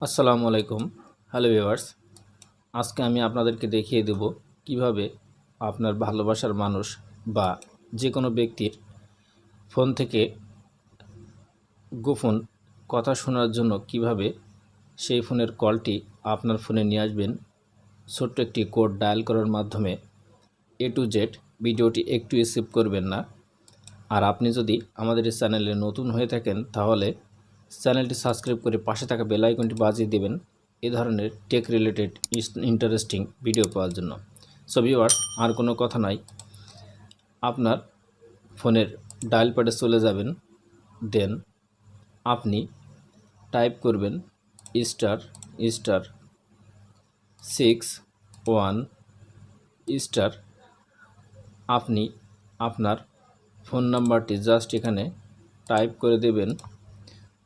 আসসালামু আলাইকুম। Hello viewers আজকে আমি আপনাদেরকে দেখিয়ে দেব কীভাবে আপনার ভালোবাসার মানুষ বা যে কোনো ব্যক্তির ফোন থেকে গোপন কথা শোনার জন্য কীভাবে সেই ফোনের কলটি আপনার ফোনে নিয়ে আসবেন, ছোট্ট একটি কোড ডায়াল করার মাধ্যমে। এ টু জেড ভিডিওটি একটু স্কিপ করবেন না। আর আপনি যদি আমাদের এই চ্যানেলে নতুন হয়ে থাকেন তাহলে চ্যানেলটি সাবস্ক্রাইব করে পাশে থাকা বেল আইকনটি বাজিয়ে দেবেন এ ধরনের টেক রিলেটেড ইন্টারেস্টিং ভিডিও পাওয়ার জন্য। সো ভিউয়ার্স আর কোনো কথা নাই। আপনার ফোনের ডায়াল প্যাডে চলে যাবেন। দেন আপনি টাইপ করবেন star star six one star আপনি আপনার ফোন নাম্বারটি জাস্ট এখানে টাইপ করে দেবেন।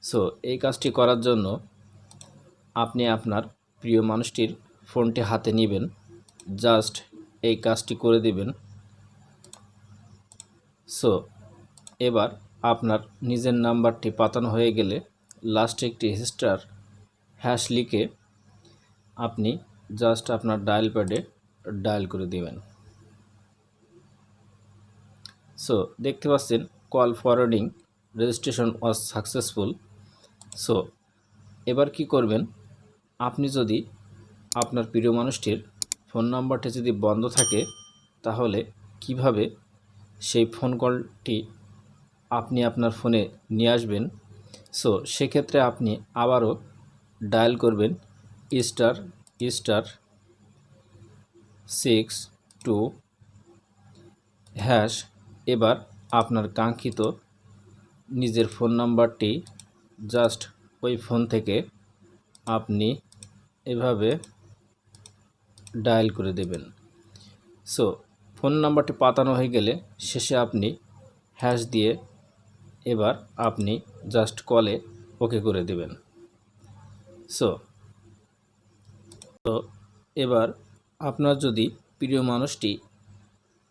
সো এই কাজটি করার জন্য আপনি আপনার প্রিয় মানুষটির ফোনটি হাতে নেবেন। জাস্ট এই কাজটি করে দিবেন। সো এবার আপনার নিজের নাম্বারটি পাতানো হয়ে গেলে লাস্টে একটি স্টার হ্যাশ লিখে আপনি জাস্ট আপনার ডায়াল প্যাডে ডায়াল করে দিবেন। সো দেখতে পাচ্ছেন call forwarding registration was successful so এবার কি করবেন? আপনি যদি আপনার প্রিয় মানুষটির ফোন নাম্বারটি যদি বন্ধ থাকে, তাহলে কীভাবে সেই ফোন কলটি আপনি আপনার ফোনে নিয়ে আসবেন? সো সেক্ষেত্রে আপনি আবারও ডায়াল করবেন star star six two hash এবার আপনার কাঙ্ক্ষিত নিজের ফোন নাম্বারটি জাস্ট ওই ফোন থেকে আপনি এভাবে ডায়াল করে দেবেন। সো ফোন নাম্বারটি পাতানো হয়ে গেলে শেষে আপনি হ্যাশ দিয়ে এবার আপনি জাস্ট কলে ওকে করে দেবেন। সো তো এবার আপনার যদি প্রিয় মানুষটি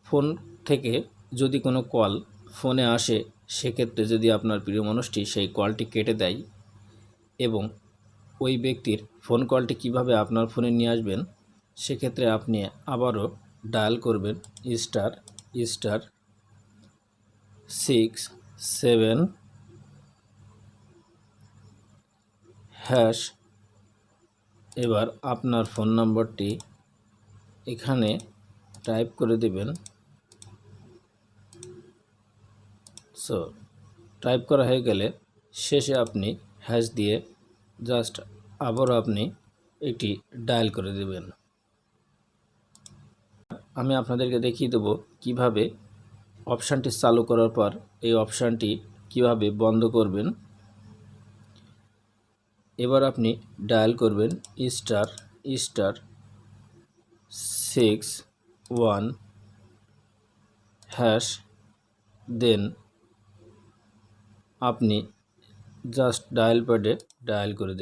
ফোন থেকে যদি কোনো কল ফোনে আসে সেক্ষেত্রে যদি আপনার প্রিয় মানুষটি সেই কলটি কেটে দেয় এবং ওই ব্যক্তির ফোন কলটি কীভাবে আপনার ফোনে নিয়ে আসবেন, সেক্ষেত্রে আপনি আবারও ডায়াল করবেন star star six seven hash. এবার আপনার ফোন নম্বরটি এখানে টাইপ করে দেবেন। সো টাইপ করা হয়ে গেলে শেষে আপনি হ্যাশ দিয়ে জাস্ট আবারও আপনি এটি ডায়াল করে দেবেন। আমি আপনাদেরকে দেখিয়ে দেবো কীভাবে অপশানটি চালু করার পর এই অপশানটি কীভাবে বন্ধ করবেন। এবার আপনি ডায়াল করবেন star star six one hash then আপনি জাস্ট ডায়াল প্যাডে ডায়াল করে দিন